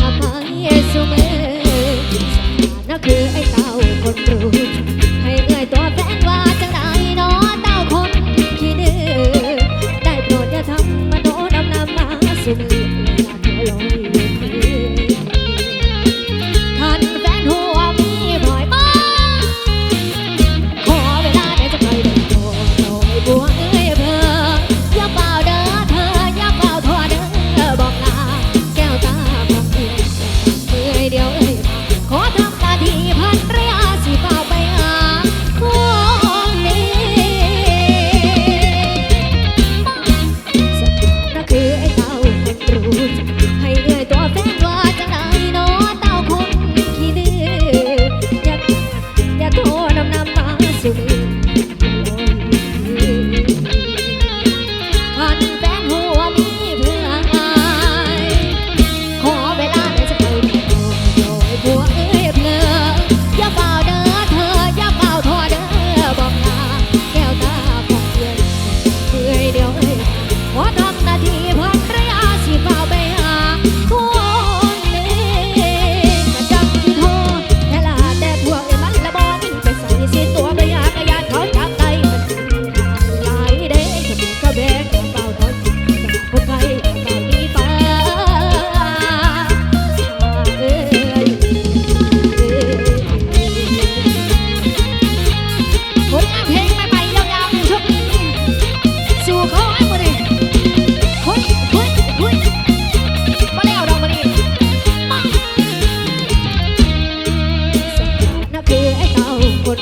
กับไม้สุเมนั่นคือไอ้เต้าคนรู้ให้เอ่ยตัวแฟนว่าจังไดน้อเต้าคนขี้ดื้อได้โปรดอย่าทำมาโนนำนำมาสุเ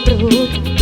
outro.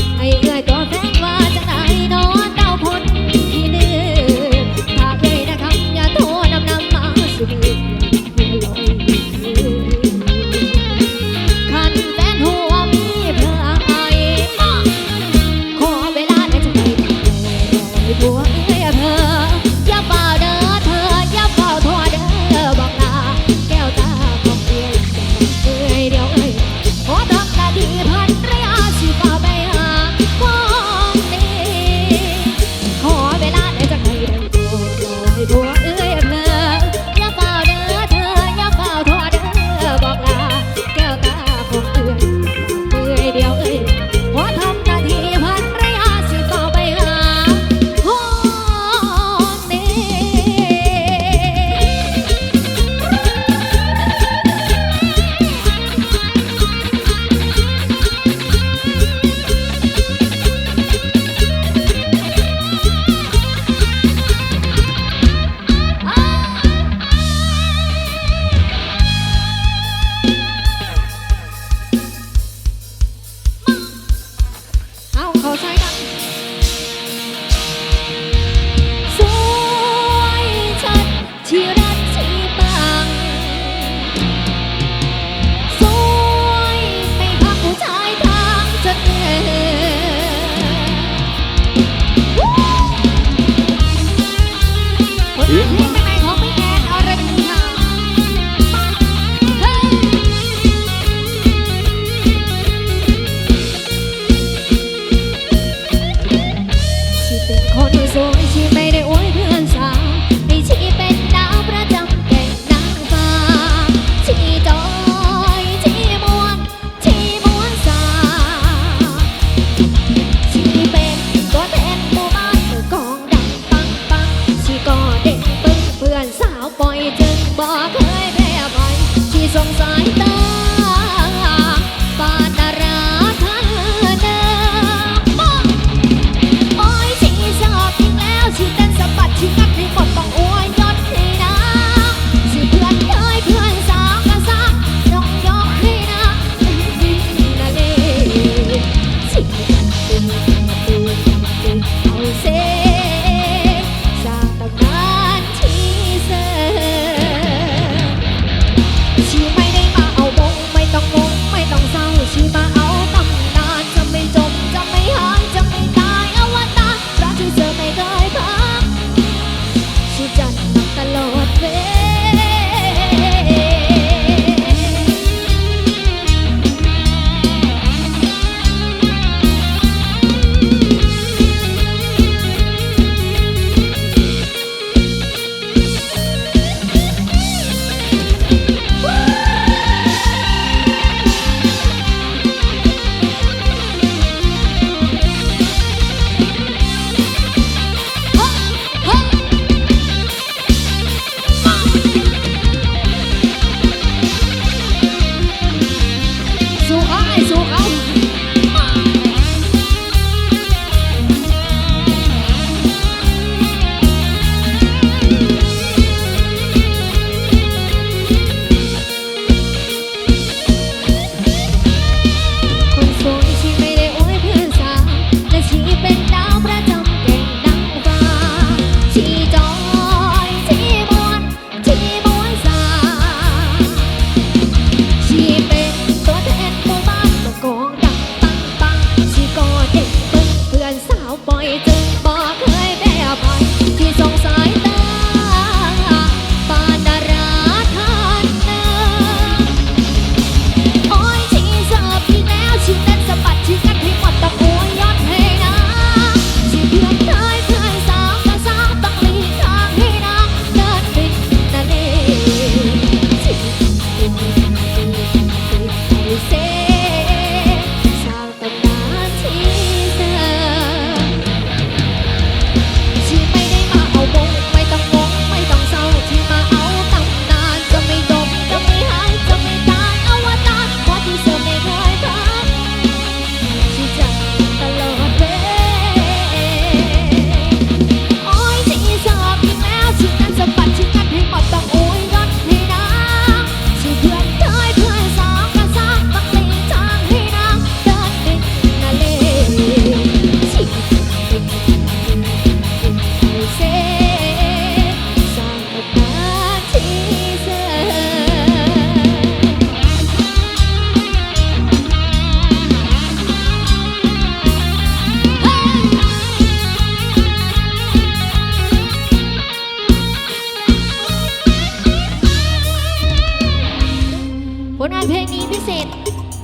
ลงานเพลงนี้พิเศษ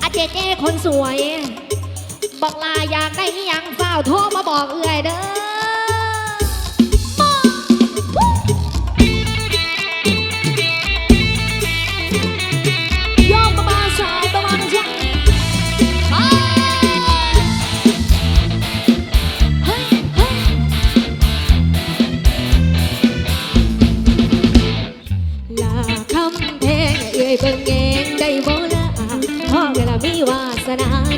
อาเจเจคนสวย บอกลาอยากได้ยังเฝ้าโทรมาบอกเอื่อยเด้อ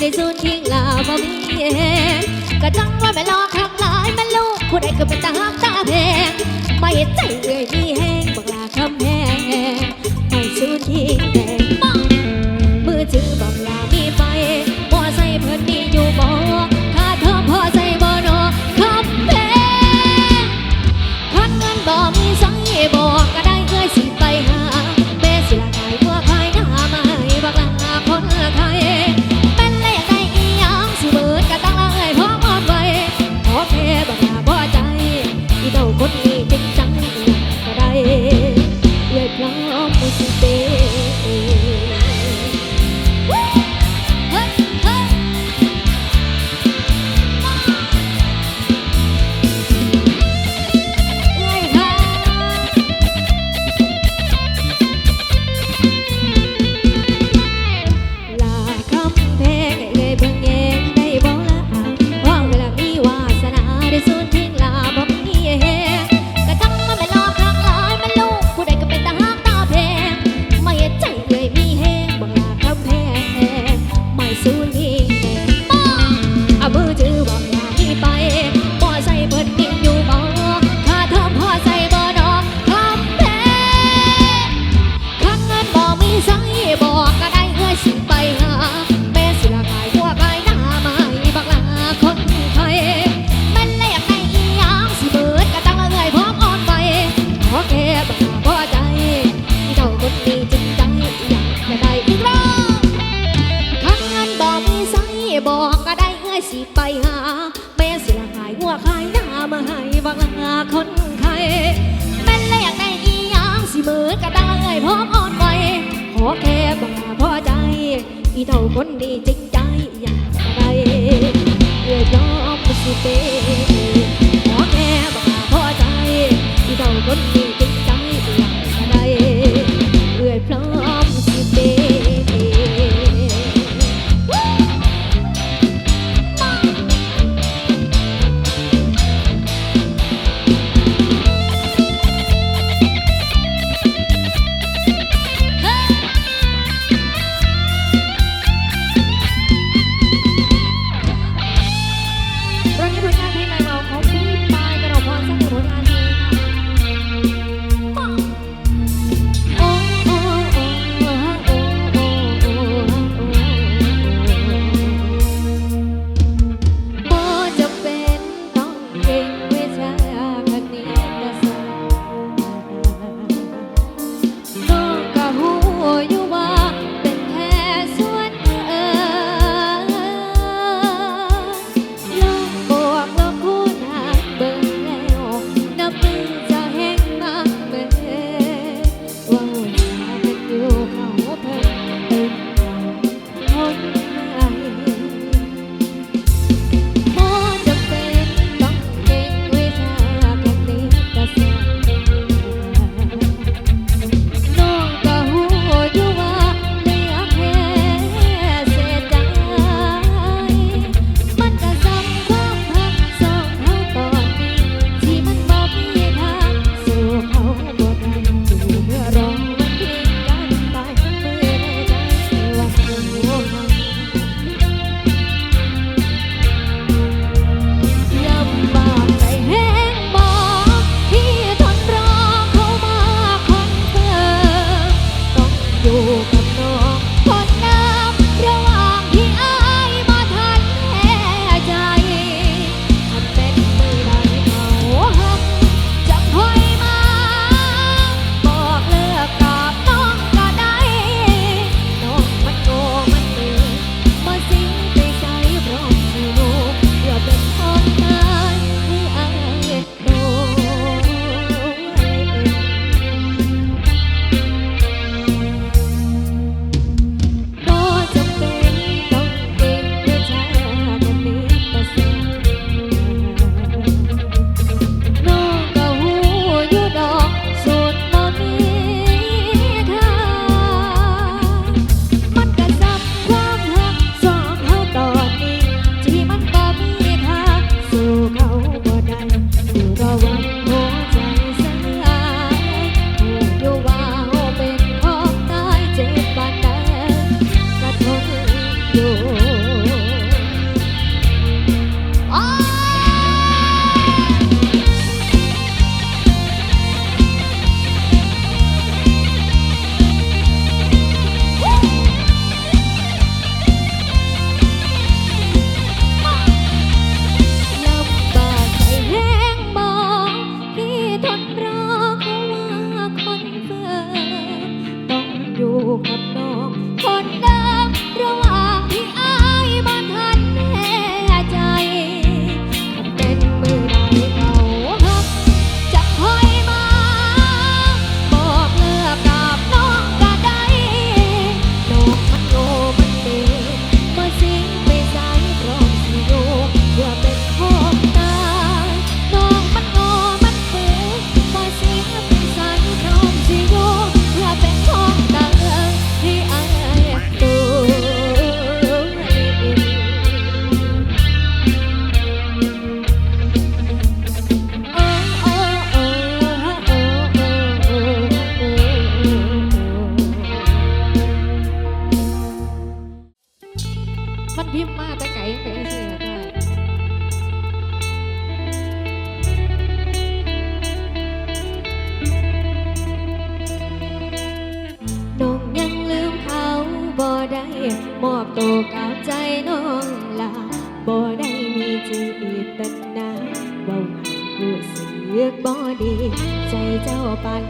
ได้สู้ทิ้งลาบมีเหงก็จังว่าแม่ลอข้างหลายมันลูกผู้ใดก็ไป็นตาหักตาแพงไม่ใจเลยมีแหงายหน้ามาให้บังลาคนไข้เป็นแลกได้อีหยังสิมือก็ได้พร้อมอ่อนไหวขอแค่บ่าพอใจ อีเท่าคนดีจริงใจอยากไรเรื่อร้องสิเตขอแค่บ่าพอใจ อีเท่าคนดีจริง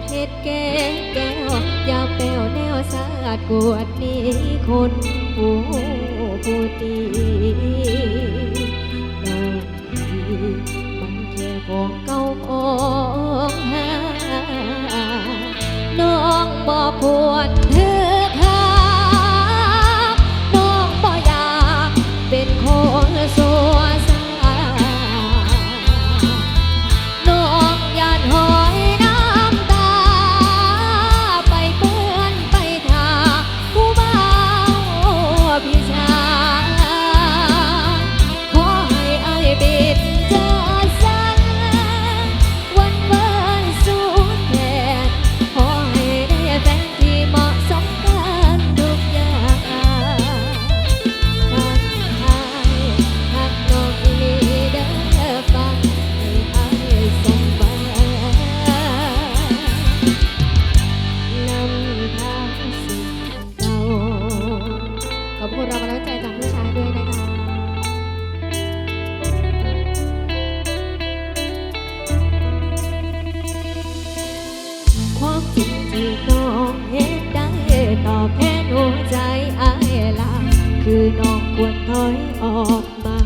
เฮ็ดแก้แก้วยาวแป้วแนวสาดกวดนี้คนผู้ผู้ตีน้องดีมันแค่ของเก่าของหาน้องบอกควดเธอ ควรถอยออกมา